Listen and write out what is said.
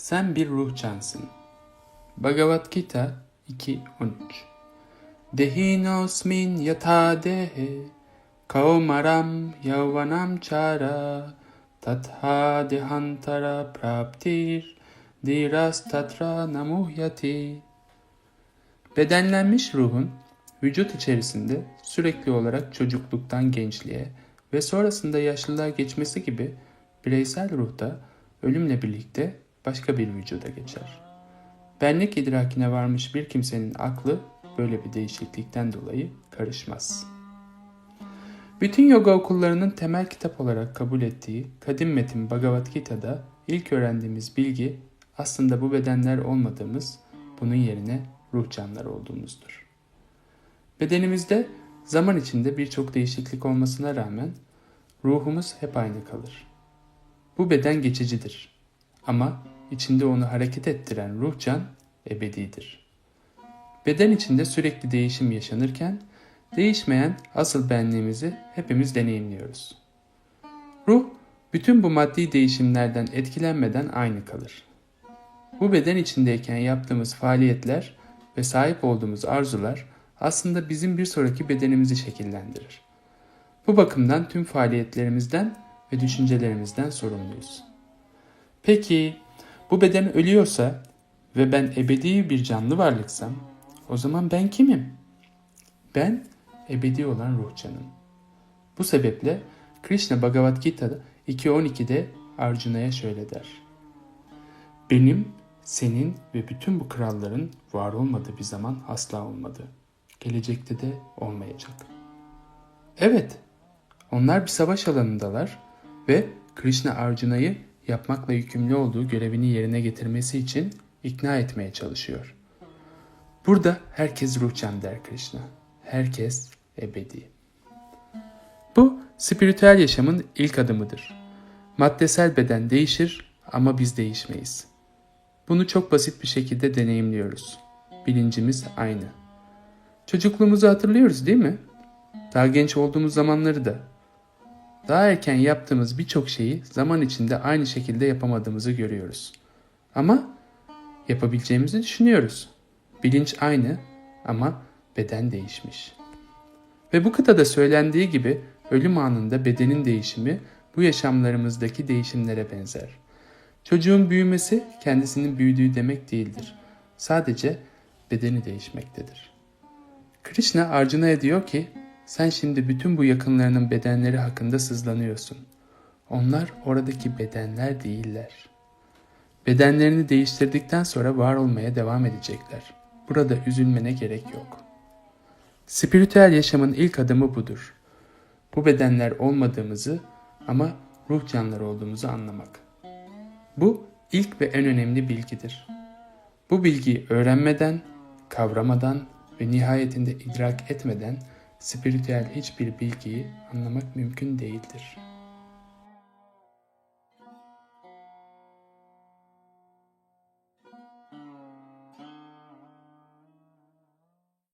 Sen bir ruh cansın. Bhagavad Gita 2.13 Dehinosmin yata dehe kaumaram yauvanam chara tatha dehantara praptir diras tatra namuhyati Bedenlenmiş ruhun vücut içerisinde sürekli olarak çocukluktan gençliğe ve sonrasında yaşlılığa geçmesi gibi bireysel ruhta ölümle birlikte başka bir vücuda geçer. Benlik idrakine varmış bir kimsenin aklı böyle bir değişiklikten dolayı karışmaz. Bütün yoga okullarının temel kitap olarak kabul ettiği kadim metin Bhagavad Gita'da ilk öğrendiğimiz bilgi aslında bu bedenler olmadığımız, bunun yerine ruh canlar olduğumuzdur. Bedenimizde zaman içinde birçok değişiklik olmasına rağmen ruhumuz hep aynı kalır. Bu beden geçicidir. Ama içinde onu hareket ettiren ruh can ebedidir. Beden içinde sürekli değişim yaşanırken değişmeyen asıl benliğimizi hepimiz deneyimliyoruz. Ruh bütün bu maddi değişimlerden etkilenmeden aynı kalır. Bu beden içindeyken yaptığımız faaliyetler ve sahip olduğumuz arzular aslında bizim bir sonraki bedenimizi şekillendirir. Bu bakımdan tüm faaliyetlerimizden ve düşüncelerimizden sorumluyuz. Peki bu beden ölüyorsa ve ben ebedi bir canlı varlıksam o zaman ben kimim? Ben ebedi olan ruh canım. Bu sebeple Krishna Bhagavad Gita'da 2.12'de Arjuna'ya şöyle der. Benim, senin ve bütün bu kralların var olmadığı bir zaman asla olmadı. Gelecekte de olmayacak. Evet, onlar bir savaş alanındalar ve Krishna Arjuna'yı yapmakla yükümlü olduğu görevini yerine getirmesi için ikna etmeye çalışıyor. Burada herkes ruhcan der Krishna. Herkes ebedi. Bu spiritüel yaşamın ilk adımıdır. Maddesel beden değişir ama biz değişmeyiz. Bunu çok basit bir şekilde deneyimliyoruz. Bilincimiz aynı. Çocukluğumuzu hatırlıyoruz değil mi? Daha genç olduğumuz zamanları da. Daha erken yaptığımız birçok şeyi zaman içinde aynı şekilde yapamadığımızı görüyoruz. Ama yapabileceğimizi düşünüyoruz. Bilinç aynı ama beden değişmiş. Ve bu kıtada söylendiği gibi ölüm anında bedenin değişimi bu yaşamlarımızdaki değişimlere benzer. Çocuğun büyümesi kendisinin büyüdüğü demek değildir. Sadece bedeni değişmektedir. Krishna Arjuna'ya diyor ki sen şimdi bütün bu yakınlarının bedenleri hakkında sızlanıyorsun. Onlar oradaki bedenler değiller. Bedenlerini değiştirdikten sonra var olmaya devam edecekler. Burada üzülmene gerek yok. Spiritüel yaşamın ilk adımı budur. Bu bedenler olmadığımızı ama ruh canları olduğumuzu anlamak. Bu ilk ve en önemli bilgidir. Bu bilgiyi öğrenmeden, kavramadan ve nihayetinde idrak etmeden spiritüel hiçbir bilgiyi anlamak mümkün değildir.''